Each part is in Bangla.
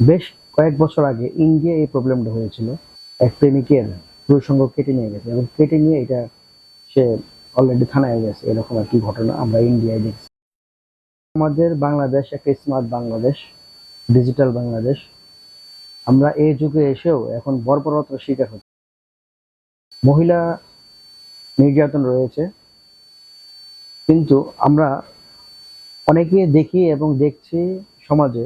বেশ কয়েক বছর আগে ইন্ডিয়া এই প্রবলেমটা হয়েছিল। এক প্রেমিকের পুরুষঙ্গ কেটে নিয়ে গেছে এবং কেটে নিয়ে এটা সে অলরেডি থানায় গেছে, এরকম একটি ঘটনা আমরা ইন্ডিয়ায় দেখছি। আমাদের বাংলাদেশ, একটা স্মার্ট বাংলাদেশ ডিজিটাল বাংলাদেশ, আমরা এই যুগে এসেও এখন বর্বরতার শিকার হচ্ছি। মহিলা নির্যাতন রয়েছে, কিন্তু আমরা অনেকে দেখি এবং দেখছি সমাজে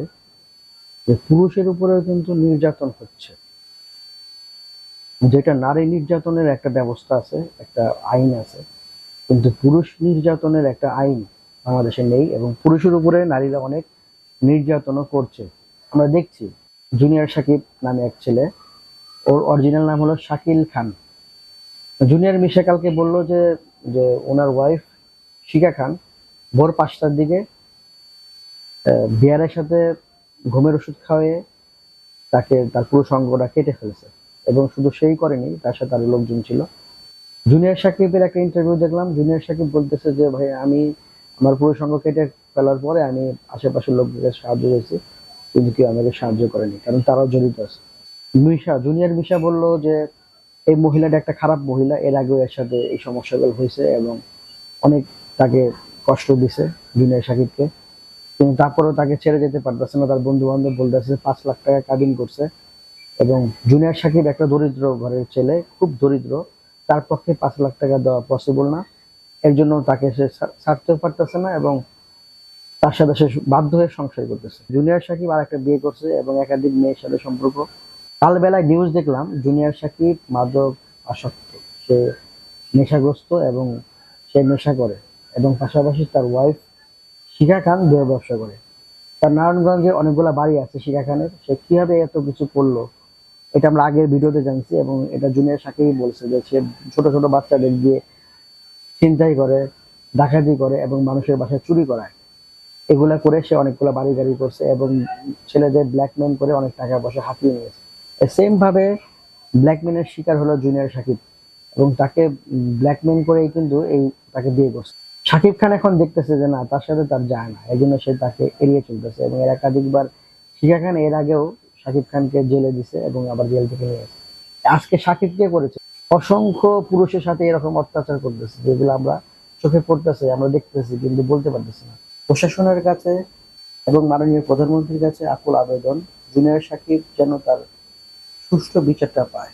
যে পুরুষের উপরেও কিন্তু নির্যাতন হচ্ছে। যেটা নারী নির্যাতনের একটা ব্যবস্থা আছে, একটা আইন আছে, কিন্তু পুরুষ নির্যাতনের একটা আইন বাংলাদেশে নেই এবং পুরুষের উপরে নারীরা অনেক নির্যাতনও করছে। আমরা দেখছি জুনিয়র সাকিব নামে এক ছেলে, ওর অরিজিনাল নাম হলো শাকিল খান। জুনিয়র মিশা কালকে বলল যে যে ওনার ওয়াইফ শিখা খান, ভোর পাঁচটার দিকে বিয়ারের সাথে ঘুমের ওষুধ খাওয়িয়ে তাকে, তার পুরো সঙ্গটা কেটে ফেলেছে। এবং শুধু সেই করেনি, তার সাথে আরও লোকজন ছিল। জুনিয়র সাকিবের একটা ইন্টারভিউ দেখলাম। জুনিয়র সাকিব বলতেছে যে, ভাই, আমি আমার পুরো সঙ্গ কেটে ফেলার পরে আমি আশেপাশের লোকদের সাহায্য করেছি কিন্তু কেউ আমাকে সাহায্য করেনি, কারণ তারাও জড়িত আছে। মিশা, জুনিয়র মিশা বলল যে, এই মহিলাটা একটা খারাপ মহিলা। এর আগেও এর সাথে এই সমস্যাগুলো হয়েছে এবং অনেক তাকে কষ্ট দিছে জুনিয়র সাকিবকে। কিন্তু তারপরেও তাকে ছেড়ে যেতে পারতেছে না। তার বন্ধু বান্ধব বলতেছে, পাঁচ লাখ টাকা কাবিন করছে। এবং জুনিয়র সাকিব একটা দরিদ্র ঘরের ছেলে, খুব দরিদ্র। তার পক্ষে পাঁচ লাখ টাকা দেওয়া পসিবল না। এর জন্য তাকে সে ছাড়তেও পারতেছে না এবং তার সাথে সে বাধ্য হয়ে সংসার করতেছে। জুনিয়র সাকিব আর একটা বিয়ে করছে এবং একাধিক মেয়ের সাথে সম্পর্ক। কাল বেলায় নিউজ দেখলাম, জুনিয়র সাকিব মাদক আসক্ত। সে নেশাগ্রস্ত এবং সে নেশা করে এবং পাশাপাশি তার ওয়াইফ শিখা খান দেহ ব্যবসা করে। তার নারায়ণগঞ্জে অনেকগুলা বাড়ি আছে শিখা খানের সে কীভাবে এত কিছু করল, এটা আমরা আগের ভিডিওতে জানছি এবং এটা জুনিয়র সাকিবই বলছে যে সে ছোট ছোট বাচ্চাদের দিয়ে ছিনতাই করে, ডাকাতি করে এবং মানুষের বাসায় চুরি করায়। এগুলা করে সে অনেকগুলো বাড়ি গাড়ি করছে এবং ছেলেদের ব্ল্যাকমেন করে অনেক টাকা পয়সা হাতিয়ে নিয়েছে। সেম ভাবে ব্ল্যাকমেনের শিকার হলো জুনিয়র সাকিব এবং তাকে ব্ল্যাকমেন করেই কিন্তু এই তাকে বিয়ে করছে। সাকিব খান এখন দেখতেছে যে না, তার সাথে তার যায় না। এই জন্য সে তাকে এড়িয়ে চলতেছে এবং এর একাধিকবার শিখা খান এর আগেও শাকিব খানকে জেলে দিছে এবং আবার জেল থেকে নিয়ে এসেছে আজকে শাকিব কে করেছে? অসংখ্য পুরুষের সাথে এরকম অত্যাচার করতেছে, যেগুলো আমরা চোখে পড়তেছে, আমরা দেখতেছি কিন্তু বলতে পারতেছি না। প্রশাসনের কাছে এবং মাননীয় প্রধানমন্ত্রীর কাছে আকুল আবেদন জুনিয়র সাকিব যেন তার সুষ্ঠু বিচারটা পায়।